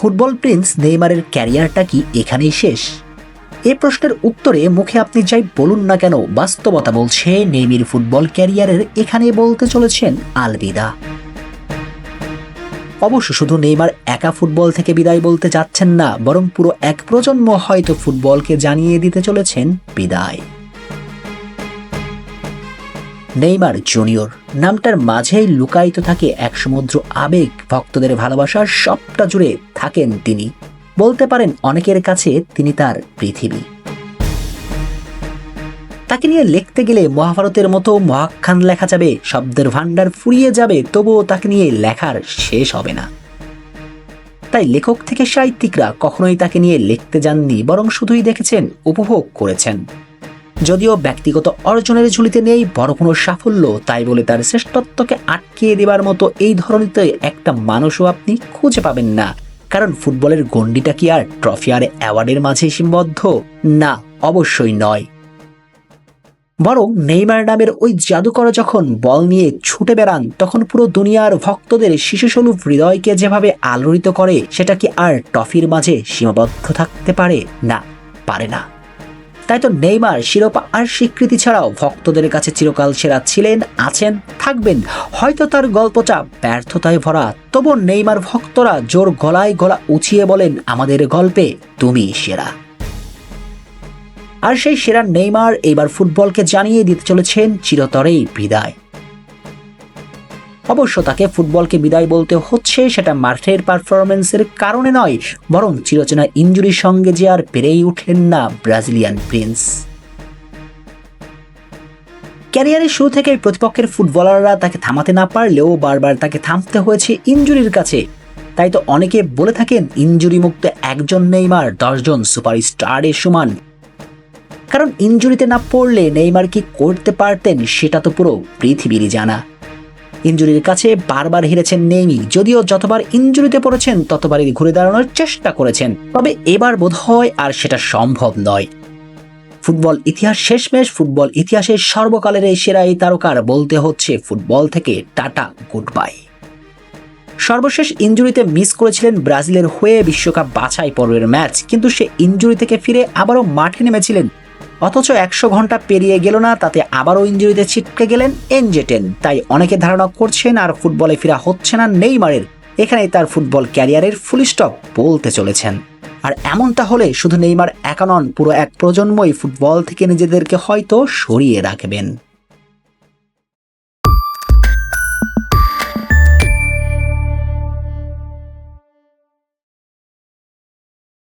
Football Prince নেইমারের ক্যারিয়ারটা কি এখানেই শেষ? এ প্রশ্নের উত্তরে মুখে আপনি যাই বলুন না কেন বাস্তবতা বলছে নেইমির ফুটবল ক্যারিয়ারের এখানে বলতে চলেছেন আলবিদা অবশ্য শুধু নেইমার একা ফুটবল থেকে বিদায় বলতে যাচ্ছেন না, বরং পুরো এক প্রজন্ম হয়তো ফুটবলকে জানিয়ে দিতে চলেছেন বিদায়। Neymar junior. নামটার মাঝেই লুকায়িত থাকে এক সমুদ্র আবেগ। ভক্তদের ভালোবাসার সবটা জুড়ে থাকেন তিনি। বলতে পারেন অনেকের কাছে তিনি তার পৃথিবী। তাকে নিয়ে লিখতে গেলে মহাভারতের মতো মহাখ্যান লেখা যাবে, শব্দের ভাণ্ডার ফুরিয়ে যাবে, তবুও তাকে নিয়ে লেখার শেষ হবে না। তাই লেখক থেকে সাহিত্যিকরা কখনোই তাকে নিয়ে লিখতে যাননি, বরং শুধুই দেখেছেন, উপভোগ করেছেন। যদিও ব্যক্তিগত অর্জনের ঝুলিতে নেই, বড় কোনো সাফল্য, তাই বলে তার শ্রেষ্ঠত্বকে আটকিয়ে দেবার মতো এই ধরনের একটা মানুষও আপনি খুঁজে পাবেন না। কারণ ফুটবলের গণ্ডিটা কি আর ট্রফি আর অ্যাওয়ার্ডের মাঝে সীমাবদ্ধ? না, অবশ্যই নয়। বরং নেইমার নামের ওই জাদুকর যখন বল নিয়ে ছুটে বেড়ান, তখন পুরো দুনিয়ার ভক্তদের শিশুস্বরূপ হৃদয়কে যেভাবে আলোড়িত করে, সেটা কি আর ট্রফির মাঝে সীমাবদ্ধ থাকতে পারে? না পারে না। তাই তো নেইমার, শিরোপা আর স্বীকৃতি ছাড়াও ভক্তদের কাছে চিরকাল সেরা ছিলেন, আছেন, থাকবেন। হয়তো তার গল্পটা ব্যর্থতায় ভরা তবু নেইমার ভক্তরা জোর গলায় গলা উঁচিয়ে বলেন, আমাদের গল্পে তুমি সেরা। আর সেই সেরা নেইমার এবার ফুটবলকে জানিয়ে দিতে চলেছেন, চিরতরেই বিদায়। অবশ্য তাকে ফুটবলকে বিদায় বলতে হচ্ছে, সেটা মাঠের পারফরমেন্সের কারণে নয়, বরং চিরচেনা ইঞ্জুরির সঙ্গে যে আর পেরেই উঠলেন না ব্রাজিলিয়ান প্রিন্স। ক্যারিয়ারের শুরু থেকেই প্রতিপক্ষের ফুটবলাররা তাকে থামাতে না পারলেও বারবার তাকে থামতে হয়েছে ইঞ্জুরির কাছে। তাই তো অনেকে বলে থাকেন ইঞ্জুরি মুক্ত একজন নেইমার, দশজন সুপারস্টারের সমান। কারণ ইঞ্জুরিতে না পড়লে নেইমার কি করতে পারতেন, সেটা তো পুরো পৃথিবীরই জানা। ইঞ্জুরির কাছে বারবার হেরেছেন নেইমি। যদিও যতবার ইঞ্জুরিতে পড়েছেন, ততবারই ঘুরে দাঁড়ানোর চেষ্টা করেছেন। তবে এবার বোধ হয় আর সেটা সম্ভব নয়। ফুটবল ইতিহাস শেষমেশ, ফুটবল ইতিহাসের সর্বকালের এই সেরা এই তারকার বলতে হচ্ছে ফুটবল থেকে টাটা গুড বাই সর্বশেষ ইঞ্জুরিতে মিস করেছিলেন ব্রাজিলের হয়ে বিশ্বকাপ বাছাই পর্বের ম্যাচ, কিন্তু সে ইঞ্জুরি থেকে ফিরে আবারও মাঠে নেমেছিলেন অথচ একশো ঘণ্টা পেরিয়ে গেল না, তাতে আবারও ইঞ্জুরিতে ছিটকে গেলেন এনজেটেন তাই অনেকে ধারণা করছেন আর ফুটবলে ফেরা হচ্ছে না নেইমারের। এখানে তার ফুটবল ক্যারিয়ারের ফুল স্টপ বলতে চলেছেন। আর এমনটা হলে শুধু নেইমার একা নন, পুরো এক প্রজন্মই ফুটবল থেকে নিজেদেরকে হয়তো সরিয়ে রাখবেন।